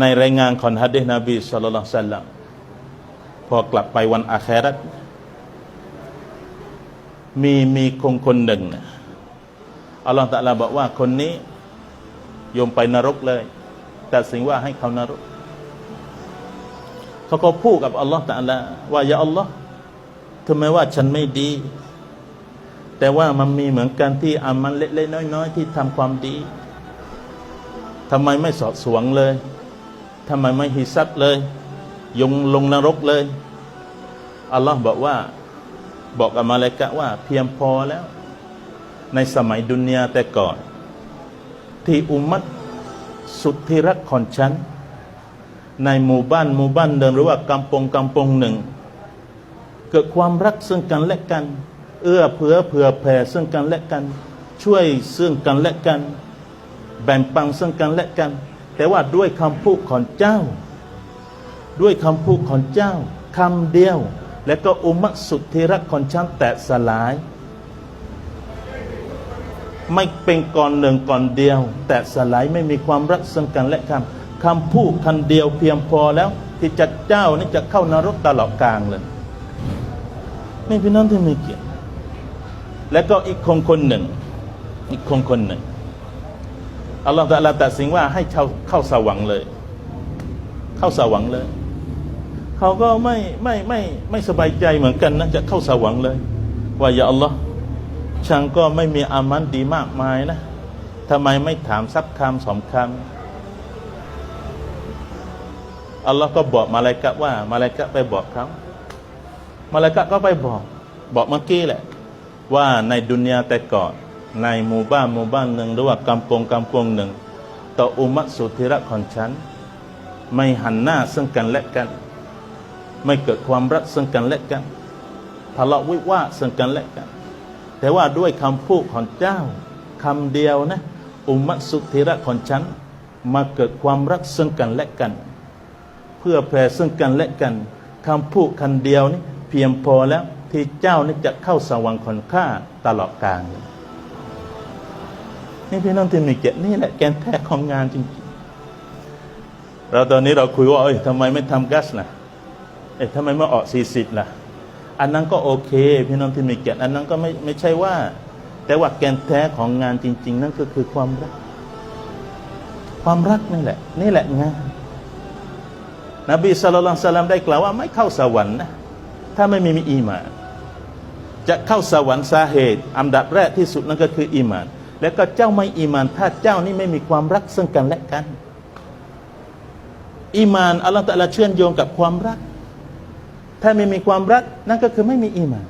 ในรายงานของฮะดีษนบีสุลต่านสัลลัมพอกลับไปวันอาคราตมีมีคงคนหนึ่งนะอัลลอฮฺตะลาบอกว่าคนนี้โยมไปนรกเลย แต่สิ่งว่าให้เขานรก เขาก็พูดกับอัลลอฮฺตะลาว่าอย่าอัลลอฮ์ทำไมว่าฉันไม่ดี แต่ว่ามันมีเหมือนกันที่อามันเล็กๆน้อย ๆ ที่ทำความดีทำไมไม่สอบสวงเลย ทำไมไม่ฮิซับเลย ยงลงนรกเลย อัลลอฮ์บอกว่า บอกกับมาเลกะว่า เพียงพอแล้ว ในสมัยดุนยาแต่ก่อน ที่อุมัตสุดที่รักของฉัน ในหมู่บ้านหมู่บ้านหนึ่งหรือว่ากำปงกำปงหนึ่ง เกิดความรักซึ่งกันและกัน เอื้อเผื่อเผื่อแผ่ซึ่งกันและกัน ช่วยซึ่งกันและกัน แบ่งปันซึ่งกันและกัน แต่ว่าด้วยคำพูดของเจ้า ด้วยคำพูดของเจ้าคำเดียว และก็อุมัตสุที่รักของฉันแตกสลาย ไม่เป็นก่อนหนึ่งก่อนเดียว แต่สลายไม่มีความรักซึ่งกันและกันคำพูดคันเดียวเพียงพอแล้ว ที่จะเจ้านี่จะเข้านรกตลอดกลางเลยนี่พี่น้องที่มีเกียรติและก็อีกคนคนหนึ่ง อีกคนคนหนึ่ง อัลลอฮฺตะอาลาตัดสินว่าให้เข้าเข้าสวรรค์เลย เข้าสวรรค์เลย เขาก็ไม่ไม่ไม่ไม่สบายใจเหมือนกันนะจะเข้าสวรรค์เลย ว่าอย่าอัลลอฮ์ฉันก็ไม่มีอามันดีมากมายนะทำไมไม่ถามสักคำสองคำอัลลอฮ์ก็บอกมาลายกะว่า มาลายกะไปบอกเขามาลายกะก็ไปบอก บอกเมื่อกี้แหละ ว่าในดุนยาแต่ก่อน ในหมู่บ้านหมู่บ้านหนึ่งหรือว่ากำปงกำปงหนึ่ง ต่ออุมัตสุธิระของฉัน ไม่หันหน้าซึ่งกันและกัน ไม่เกิดความรักซึ่งกันและกันทะเลาะวิวาทซึ่งกันและกัน แต่ว่าด้วยคำพูดของเจ้าคำเดียวนะอุมมะสุธิระของฉันมาเกิดความรักซึ่งกันและกัน เพื่อแผ่ซึ่งกันและกันคำพูดคันเดียวนี่เพียงพอแล้วที่เจ้านี่จะเข้าสวรรค์คนข้าตลอดกาลเลย นี่พี่น้องที่มีเกียรตินี่แหละแกนแท้ของงานจริงๆ เราตอนนี้เราคุยว่าเอ้ยทำไมไม่ทำกัสล่ะเอ้ยทำไมไม่ออกสี่สิบล่ะ อันนั้นก็โอเค พี่น้องที่มีเกียรติอันนั้นก็ไม่ไม่ใช่ว่า แต่ว่าแกนแท้ของงานจริง ๆ นั่นก็คือความรัก ความรักนี่แหละ นี่แหละงานนบีสุลต่านสลามได้กล่าวว่าไม่เข้าสวรรค์นะถ้าไม่มีมีอีมาน จะเข้าสวรรค์สาเหตุ อันดับแรกที่สุดนั่นก็คืออีมาน แล้วก็เจ้าไม่อีมาน ถ้าเจ้านี่ไม่มีความรักซึ่งกันและกัน อีมานอัลลอฮฺตะลาเชื่อมโยงกับความรัก ถ้าไม่มีความรักนั่นก็คือไม่มีอีมาน